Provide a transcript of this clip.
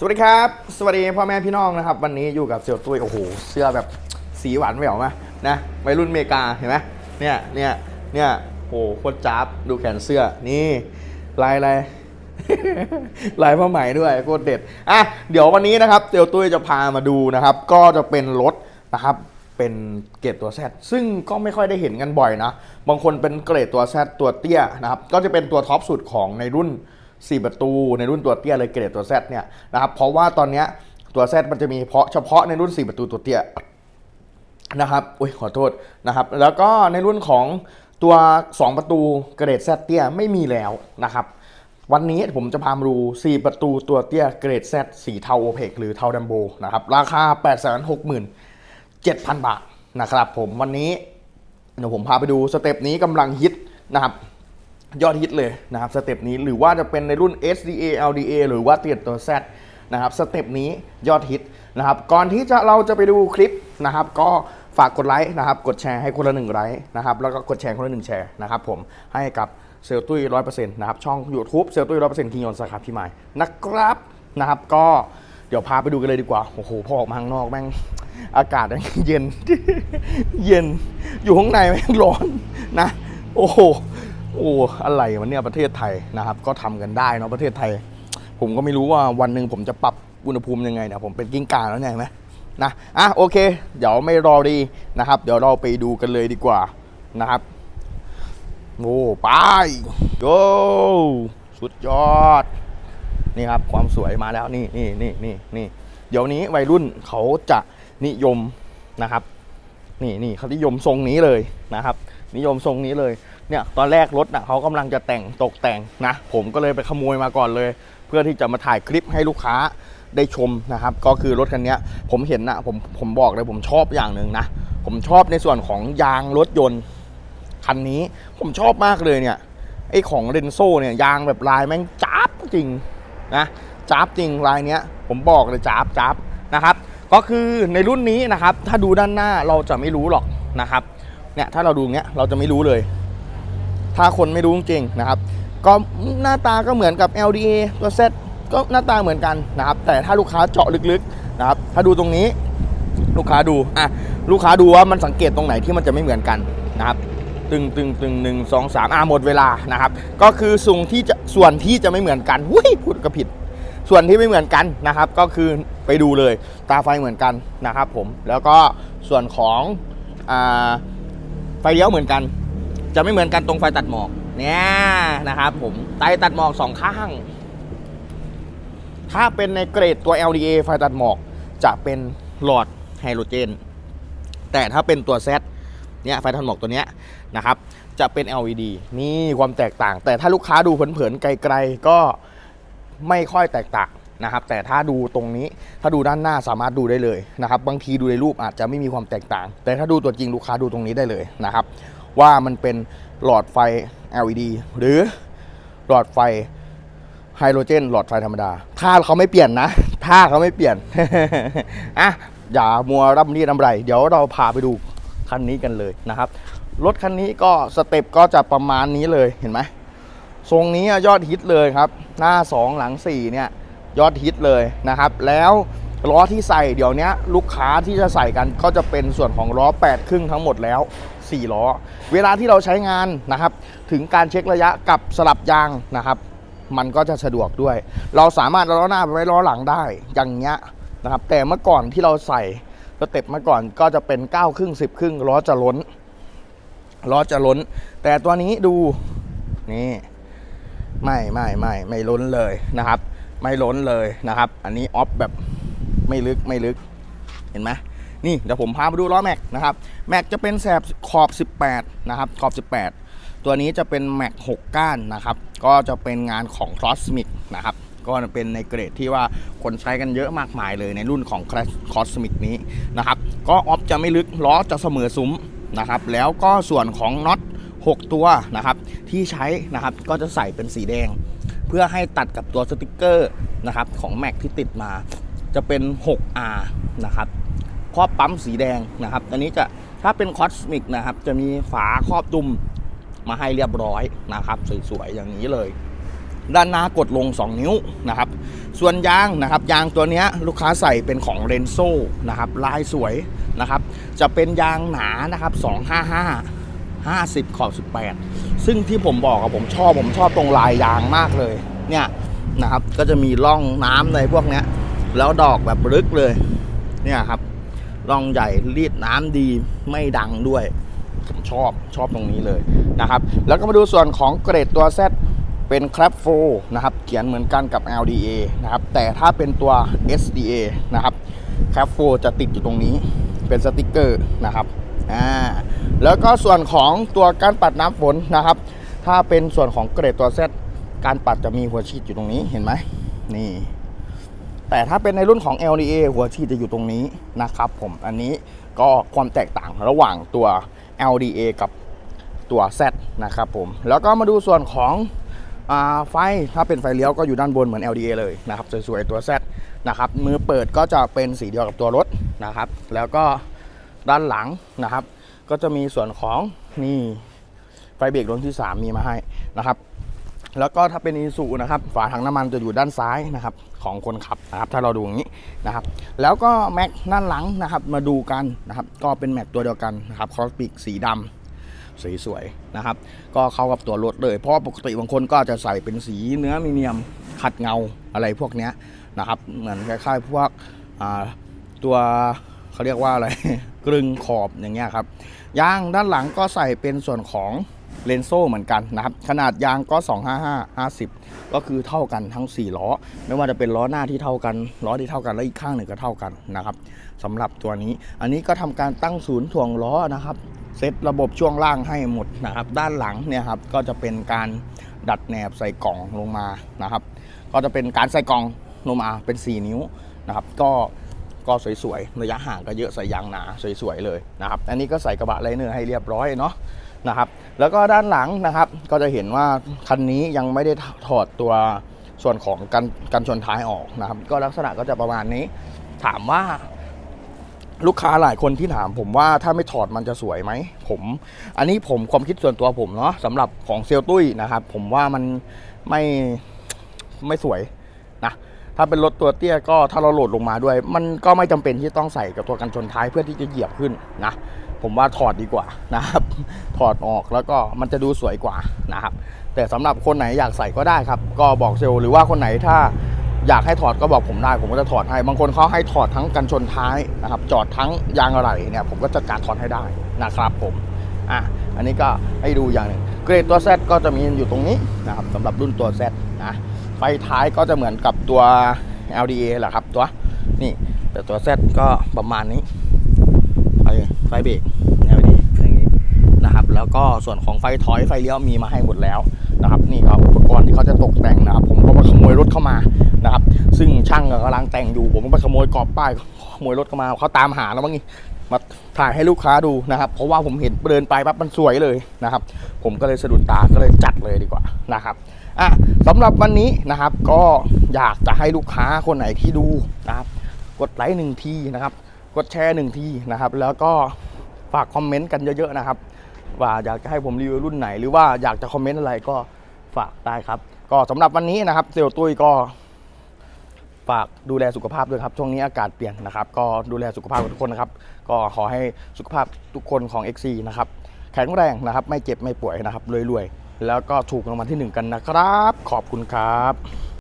สวัสดีครับ สวัสดีพ่อแม่พี่น้องนะครับ วันนี้อยู่กับเสี่ยวตุ้ยโอ้โหเสื้อแบบสีหวานแหววไหมนะวัยรุ่นอเมริกาเห็นไหมเนี่ยเนี่ยเนี่ยโอ้โหโคตรจ้าบดูแขนเสื้อนี่ลายอะไรลายผ้าไหมด้วยโคตรเด็ดอะเดี๋ยววันนี้นะครับเตียวตุ้ยจะพามาดูนะครับ ก็จะเป็นรถนะครับเป็นเกรดตัวแซดซึ่งก็ไม่ค่อยได้เห็นกันบ่อยนะ บางคนเป็นเกรดตัวแซดตัวเตี้ยนะครับ ก็จะเป็นตัวท็อปสุดของในรุ่น 4 ประตูในรุ่นตัวเตี้ยเลยเกรดตัวแซดเนี่ยนะครับเพราะว่าตอนเนี้ยตัวแซดมันจะมีเพาะเฉพาะในรุ่น 4 ประตูตัวเตี้ยนะครับอุ้ยขอโทษนะครับ แล้วก็ในรุ่นของตัว 2 ประตูเกรดแซดเตี้ยไม่มีแล้วนะครับ วันนี้ผมจะพามาดู 4 ประตูตัวเตี้ยเกรดแซดสีเทาโอเพกหรือเทาดัมโบนะครับ ราคา 8 6 7,000 บาทนะครับผมวันนี้เดี๋ยวผมพาไปดูสเต็ปนี้กำลังฮิตนะครับ ยอดฮิตเลยนะครับสเต็ปนี้หรือว่าจะเป็นในรุ่น SDA LDA หรือว่าเตียตัว Z นะครับสเต็ปนี้ยอดฮิตนะครับก่อนที่จะเราจะไปดูคลิปนะครับ ก็ฝากกดไลค์นะครับ กดแชร์ให้คนละหนึ่งไลค์นะครับแล้วก็กดแชร์คนละหนึ่งแชร์นะครับผมให้กับเซลตุ้ยร้อยเปอร์เซ็นต์นะครับช่อง YouTube เซลตุ้ยร้อยเปอร์เซ็นต์ทียนสาขาพี่ใหม่นะครับนะครับก็เดี๋ยวพาไปดูกันเลยดีกว่า โอ้โหพอออกมาข้างนอกแม่งอากาศแม่งเย็น เย็น อยู่ข้างในแม่งร้อนนะ โอ้โห โอ้อะไรมันเนี่ยประเทศไทยนะครับ ก็ทำกันได้เนาะประเทศไทย ผมก็ไม่รู้ว่าวันหนึ่งผมจะปรับอุณหภูมิยังไงเนี่ยผมเป็นกิ้งก่าแล้วไงไหมนะอะโอเค เดี๋ยวไม่รอดีนะครับ เดี๋ยวเราไปดูกันเลยดีกว่านะครับโอ้ไปโยสุดยอด นี่ครับความสวยมาแล้วนี่นี่นี่นี่นี่เดี๋ยวนี้วัยรุ่นเขาจะนิยมนะครับ นี่นี่เขานิยมทรงนี้เลยนะครับ นิยมทรงนี้เลย เนี่ยตอนแรกรถนะเขากำลังจะแต่งตกแต่งนะ ผมก็เลยไปขโมยมาก่อนเลย เพื่อที่จะมาถ่ายคลิปให้ลูกค้าได้ชมนะครับ ก็คือรถคันนี้ผมเห็นนะผมผมบอกเลยผมชอบอย่างหนึ่งนะ ผมชอบในส่วนของยางรถยนต์คันนี้ผมชอบมากเลยเนี่ยไอของเรนโซเนี่ยยางแบบลายแม่งจ้าบจริงนะจ้าบจริงลายเนี้ย ผมบอกเลยจ้าบจ้าบนะครับ ก็คือในรุ่นนี้นะครับ ถ้าดูด้านหน้าเราจะไม่รู้หรอกนะครับเนี่ยถ้าเราดูงเงี้ยเราจะไม่รู้เลย ถ้าคนไม่รู้จริงๆนะครับก็หน้าตาก็เหมือนกับ LDA ตัว Z ก็หน้าตาเหมือนกันนะครับ แต่ถ้าลูกค้าเจาะลึกๆนะครับ ถ้าดูตรงนี้ลูกค้าดูอะลูกค้าดูว่ามันสังเกตตรงไหนที่มันจะไม่เหมือนกันนะครับตึงตึงตึงหนึ่งสองสามอ่าหมดเวลานะครับ ก็คือส่วนที่จะส่วนที่จะไม่เหมือนกันวุ้ยพูดก็ผิด ส่วนที่ไม่เหมือนกันนะครับ ก็คือไปดูเลยตาไฟเหมือนกันนะครับ ผมแล้วก็ส่วนของอ่าไฟเลี้ยวเหมือนกัน จะไม่เหมือนกันตรงไฟตัดหมอกเนี่ยนะครับผมไตตัดหมอกสองข้าง ถ้าเป็นในเกรดตัว LDA ไฟตัดหมอกจะเป็นหลอดไฮโดรเจน แต่ถ้าเป็นตัว Z เนี่ยไฟตัดหมอกตัวเนี้ยนะครับ จะเป็น LED นี่ความแตกต่าง แต่ถ้าลูกค้าดูเผินๆไกลๆก็ไม่ค่อยแตกต่างนะครับ แต่ถ้าดูตรงนี้ถ้าดูด้านหน้าสามารถดูได้เลยนะครับ บางทีดูในรูปอาจจะไม่มีความแตกต่าง แต่ถ้าดูตัวจริงลูกค้าดูตรงนี้ได้เลยนะครับ ว่ามันเป็นหลอดไฟ LED หรือหลอดไฟไฮโดรเจน หลอดไฟธรรมดา ถ้าเขาไม่เปลี่ยนนะ ถ้าเขาไม่เปลี่ยน อะ อย่ามัวรับนี่นำไรเดี๋ยวเราพาไปดูคันนี้กันเลยนะครับ รถคันนี้ก็สเต็ปก็จะประมาณนี้เลยเห็นไหมทรงนี้ยอดฮิตเลยครับ หน้า 2 หลัง 4 เนี่ย ยอดฮิตเลยนะครับ แล้วล้อที่ใส่เดี๋ยวนี้ลูกค้าที่จะใส่กันก็จะเป็นส่วนของล้อ 8 ครึ่งทั้งหมดแล้ว 4ล้อ เวลาที่เราใช้งานนะครับ ถึงการเช็คระยะกับสลับยางนะครับ มันก็จะสะดวกด้วย เราสามารถล้อหน้าไปไว้ล้อหลังได้อย่างเงี้ยนะครับ แต่เมื่อก่อนที่เราใส่สเต็ปเมื่อก่อนก็จะเป็น9ครึ่ง10 ครึ่งล้อจะล้นล้อจะล้น แต่ตัวนี้ดูนี่ไม่ไม่ไม่ไม่ล้นเลยนะครับ ไม่ล้นเลยนะครับ อันนี้ออฟแบบไม่ลึกไม่ลึกเห็นไหม นี่เดี๋ยวผมพาไปดูล้อแม็กนะครับแม็กจะเป็นแสบขอบ 18 นะครับ ขอบ 18 ตัวนี้จะเป็นแม็ก6ก้านนะครับ ก็จะเป็นงานของ Cosmic นะครับก็เป็นในเกรดที่ว่าคนใช้กันเยอะมากมายเลยในรุ่นของ Cosmic นี้นะครับ ก็ออฟจะไม่ลึกล้อจะเสมอซุ้มนะครับ แล้วก็ส่วนของน็อต6 ตัวนะครับ ที่ใช้นะครับก็จะใส่เป็นสีแดง เพื่อให้ตัดกับตัวสติกเกอร์นะครับของ Mac ที่ติดมาจะเป็น 6R นะครับ ครอบปั๊มสีแดงนะครับอันนี้จะถ้าเป็นคอสมิกนะครับ จะมีฝาครอบดุมมาให้เรียบร้อยนะครับ สวยๆอย่างนี้เลย ด้านหน้ากดลง 2 นิ้วนะครับ ส่วนยางนะครับ ยางตัวนี้ลูกค้าใส่เป็นของเรนโซนะครับ ลายสวยนะครับ จะเป็นยางหนานะครับ 255 50 ขอบ 18 ซึ่งที่ผมบอกอะผมชอบผมชอบตรงลายยางมากเลย เนี่ยนะครับ ก็จะมีร่องน้ำในพวกนี้แล้วดอกแบบลึกเลย เนี่ยครับ ร่องใหญ่รีดน้ำดีไม่ดังด้วยผมชอบชอบตรงนี้เลยนะครับ แล้วก็มาดูส่วนของเกรดตัว Z เป็น c l a p 4นะครับ เขียนเหมือนกันกับ LDA นะครับ แต่ถ้าเป็นตัว SDA นะครับ c l a p 4จะติดอยู่ตรงนี้เป็นสติกเกอร์นะครับอ่าแล้วก็ส่วนของตัวการปัดน้ำฝนนะครับ ถ้าเป็นส่วนของเกรดตัว Z การปัดจะมีหัวฉีดอยู่ตรงนี้เห็นไหมนี่ แต่ถ้าเป็นในรุ่นของ LDA หัวฉีดจะอยู่ตรงนี้นะครับผมอันนี้ก็ความแตกต่างระหว่างตัว LDA กับตัว Z นะครับผมแล้วก็มาดูส่วนของอไฟถ้าเป็นไฟเลี้ยวก็อยู่ด้านบนเหมือน LDA เลยนะครับสวยๆตัว Z นะครับมือเปิดก็จะเป็นสีเดียวกับตัวรถนะครับ แล้วก็ด้านหลังนะครับ ก็จะมีส่วนของนี่ไฟเบรกรุ่นที่ 3 มีมาให้นะครับ แล้วก็ถ้าเป็นอีซูนะครับฝาถังน้ำมันจะอยู่ด้านซ้ายนะครับของคนขับนะครับถ้าเราดูอย่างนี้นะครับ แล้วก็แม็กด้านหลังนะครับมาดูกันนะครับ ก็เป็นแม็กตัวเดียวกันนะครับคอสปิกสีดำสีสวยๆนะครับ ก็เข้ากับตัวรถเลย เพราะปกติบางคนก็จะใส่เป็นสีเนื้อมีเนียมขัดเงาอะไรพวกเนี้ยนะครับเหมือนคล้ายๆพวกตัวเขาเรียกว่าอะไรกลึงขอบอย่างเงี้ยครับยางด้านหลังก็ใส่เป็นส่วนของ เลนโซ่เหมือนกันนะครับ ขนาดยางก็ 255 50 ก็คือเท่ากันทั้ง 4 ล้อ ไม่ว่าจะเป็นล้อหน้าที่เท่ากัน ล้อที่เท่ากัน และอีกข้างหนึ่งก็เท่ากันนะครับสำหรับตัวนี้ อันนี้ก็ทำการตั้งศูนย์ถ่วงล้อนะครับ เซตระบบช่วงล่างให้หมดนะครับ ด้านหลังเนี่ยครับ ก็จะเป็นการดัดแหนบใส่กล่องลงมานะครับ ก็จะเป็นการใส่กล่องลงมาเป็น 4 นิ้วนะครับ ก็ก็สวยๆ ระยะห่างก็เยอะใส่ยางหนาสวยๆเลยนะครับ อันนี้ก็ใส่กระบะไลเนอร์ให้เรียบร้อยเนาะ นะครับ แล้วก็ด้านหลังนะครับ ก็จะเห็นว่าคันนี้ยังไม่ได้ถอดตัวส่วนของกันกันชนท้ายออกนะครับ ก็ลักษณะก็จะประมาณนี้ ถามว่าลูกค้าหลายคนที่ถามผมว่าถ้าไม่ถอดมันจะสวยไหมผม อันนี้ผมความคิดส่วนตัวผมเนาะสำหรับของเซลตุ้ยนะครับ ผมว่ามันไม่ไม่สวยนะถ้าเป็นรถตัวเตี้ยก็ถ้าเราโหลดลงมาด้วย มันก็ไม่จำเป็นที่ต้องใส่กับตัวกันชนท้ายเพื่อที่จะเหยียบขึ้นนะ ผมว่าถอดดีกว่านะครับ ถอดออกแล้วก็มันจะดูสวยกว่านะครับ แต่สำหรับคนไหนอยากใส่ก็ได้ครับ ก็บอกเซลล์หรือว่าคนไหนถ้าอยากให้ถอดก็บอกผมได้ ผมก็จะถอดให้ บางคนเขาให้ถอดทั้งกันชนท้ายนะครับ จอดทั้งยางอะไหล่เนี่ยผมก็จะการถอดให้ได้นะครับผมอะอันนี้ก็ให้ดูอย่างหนึ่งเกรดตัว Z ก็จะมีอยู่ตรงนี้นะครับสำหรับรุ่นตัว Z นะไฟท้ายก็จะเหมือนกับตัว LDA แหละครับตัวนี่แต่ตัว Z ก็ประมาณนี้ ไฟเบรก LED อย่างนี้นะครับ แล้วก็ส่วนของไฟถอยไฟเลี้ยวมีมาให้หมดแล้วนะครับ นี่ครับอุปกรณ์ที่เขาจะตกแต่งนะครับ ผมก็ไปขโมยรถเข้ามานะครับ ซึ่งช่างกำลังแต่งอยู่ ผมก็ไปขโมยกรอบป้ายขโมยรถเข้ามาเขาตามหาแล้วมั้งนี่มาถ่ายให้ลูกค้าดูนะครับ เพราะว่าผมเห็นเดินไปปั๊บมันสวยเลยนะครับ ผมก็เลยสะดุดตาก็เลยจัดเลยดีกว่านะครับอะสำหรับวันนี้นะครับก็อยากจะให้ลูกค้าคนไหนที่ดูนะครับ กดไลค์หนึ่งทีนะครับ กดแชร์หนึ่งทีนะครับ แล้วก็ฝากคอมเมนต์กันเยอะๆนะครับ ว่าอยากจะให้ผมรีวิวรุ่นไหน หรือว่าอยากจะคอมเมนต์อะไรก็ฝากได้ครับ ก็สำหรับวันนี้นะครับเซลลตุ้ยก็ฝากดูแลสุขภาพด้วยครับ ช่วงนี้อากาศเปลี่ยนนะครับ ก็ดูแลสุขภาพทุกคนนะครับ ก็ขอให้สุขภาพทุกคนของ XC นะครับแข็งแรงนะครับ ไม่เจ็บไม่ป่วยนะครับรวยๆ แล้วก็ถูกรางวัลที่หนึ่งกันนะครับ ขอบคุณครับ